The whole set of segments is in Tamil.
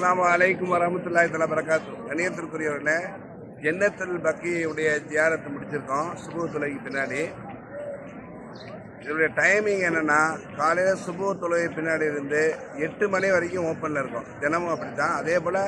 அஸ்லாம் அலைக்கும் வரமத்துல்லாஹி தலா வரகாத்து கணியத்திற்குரியவர்களே ஜன்னத்துல் பக்கியுடைய தியாரத்தை முடிச்சிருக்கோம் சுபு தொலைக்கு பின்னாடி. இதனுடைய டைமிங் என்னென்னா காலையில் சுபு தொலை பின்னாடி இருந்து எட்டு மணி வரைக்கும் ஓப்பனில் இருக்கும். தினமும் அப்படி தான் அதே போல்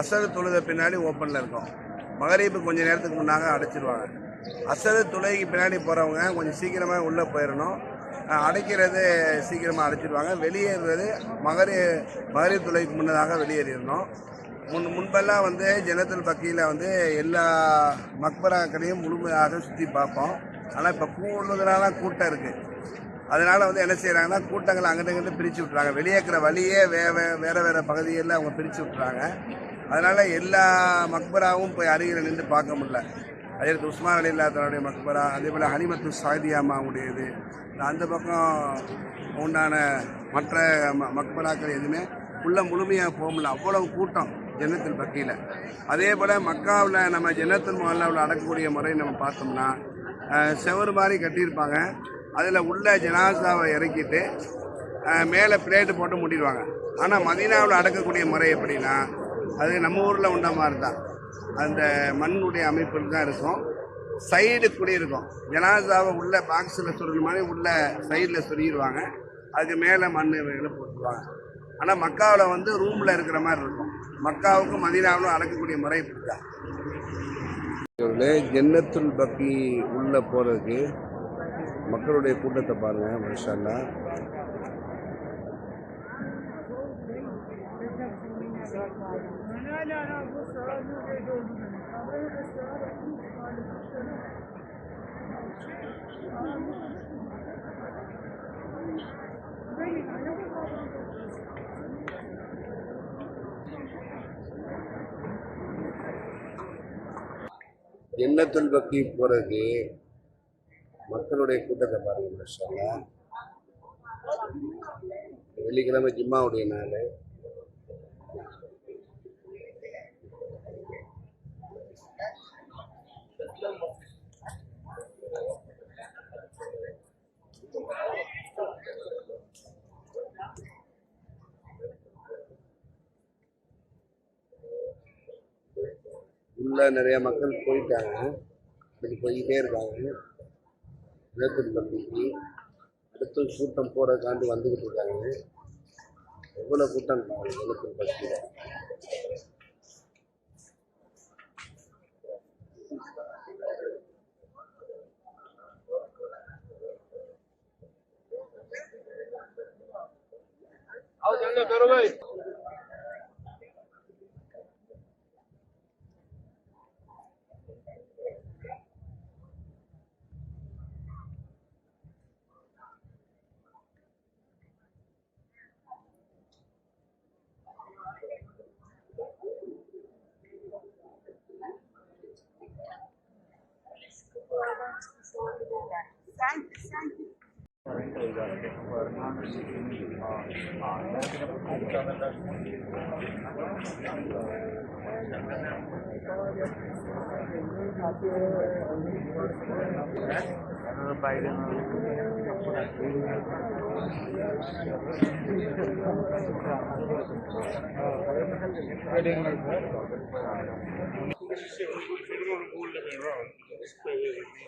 அசல் தொழுத பின்னாடி ஓப்பனில் இருக்கும். மகரீப்பு கொஞ்சம் நேரத்துக்கு முன்னாக அடைச்சிடுவாங்க அசல் தொழுகைக்கு பின்னாடி போகிறவங்க கொஞ்சம் சீக்கிரமாக உள்ளே போயிடணும் அடைக்கிறது சீக்கிரமாக அடைச்சிடுவாங்க வெளியேறது மகரி மகரீப் துளைக்கு முன்னதாக வெளியேறிடணும் முன் முன்பெல்லாம் வந்து ஜனத்தல் பக்கியில் வந்து எல்லா மக்பராக்களையும் முழுமையாக சுற்றி பார்ப்போம். ஆனால் இப்போ கூடுதலான கூட்டம் இருக்குது அதனால் வந்து என்ன செய்கிறாங்கன்னா கூட்டங்களை அங்கிட்ட பிரித்து விட்றாங்க வெளியேற்கிற வழியே வே வே வேறு வேறு பகுதிகளில் அவங்க பிரித்து விட்றாங்க அதனால் எல்லா மக்பராவும் போய் அருகில் நின்று பார்க்க முடியல. அதே உஸ்மான் அலி தன்னுடைய மக்பரா அதே போல் ஹனிமத்து சாதியாமாவுடையது அந்த பக்கம் உண்டான மற்ற ம- மக்பராக்கள் எதுவுமே உள்ள முழுமையாக போக முடியல. அவ்வளவு கூட்டம் ஜன்னத்தில் பக்கியில். அதே போல் மக்காவில் நம்ம ஜன்னத்தில் மஹல்லாவில் அடக்கக்கூடிய முறை நம்ம பார்த்தோம்னா செவரு மாதிரி கட்டியிருப்பாங்க. அதில் உள்ள ஜனாசாவை இறக்கிட்டு மேலே பிளேட்டு போட்டு மூடிடுவாங்க ஆனால் மதினாவில் அடக்கக்கூடிய முறை எப்படின்னா அது நம்ம ஊரில் உண்ட மாதிரி தான் அந்த மண்ணுடைய அமைப்பில் தான் இருக்கும். சைடு கூட இருக்கும். ஜனாசாவை உள்ள பாக்ஸில் சொருகிற மாதிரி உள்ள சைடில் சொருகிடுவாங்க. அதுக்கு மேலே மண் இவைகளை போட்டுருவாங்க. ஆனால் மக்காவில் வந்து ரூமில் இருக்கிற மாதிரி இருக்கும். மக்காவுக்கும் மதினாவிலும் அளக்கக்கூடிய முறை இப்படி தான் ஜன்னத்துல் பக்கி உள்ளே போகிறதுக்கு மக்களுடைய கூட்டத்தை பாருங்கள் மனுஷாலா ஜன்னத்துல் பக்தி போகிறதுக்கு மக்களுடைய கூட்டத்தை பாருங்க மனுஷாலா வெள்ளிக்கிழமை ஜிம்மாவுடைய நாள். அதுக்குள்ளே நிறையா மக்கள் போயிட்டாங்க. இப்படி போய்கிட்டே இருக்காங்க. வேப்பூர் பட்டிக்கு அடுத்து கூட்டம் போகிறக்காண்டி வந்துக்கிட்டு இருக்காங்க. எவ்வளோ கூட்டம் இருக்காங்க வேப்பூர் பட்டியில் அவர் எங்க கருவை বাইরে This is, if we don't want to go living around, this way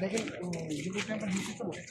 लेकिन जितने पर नीचे तो बोले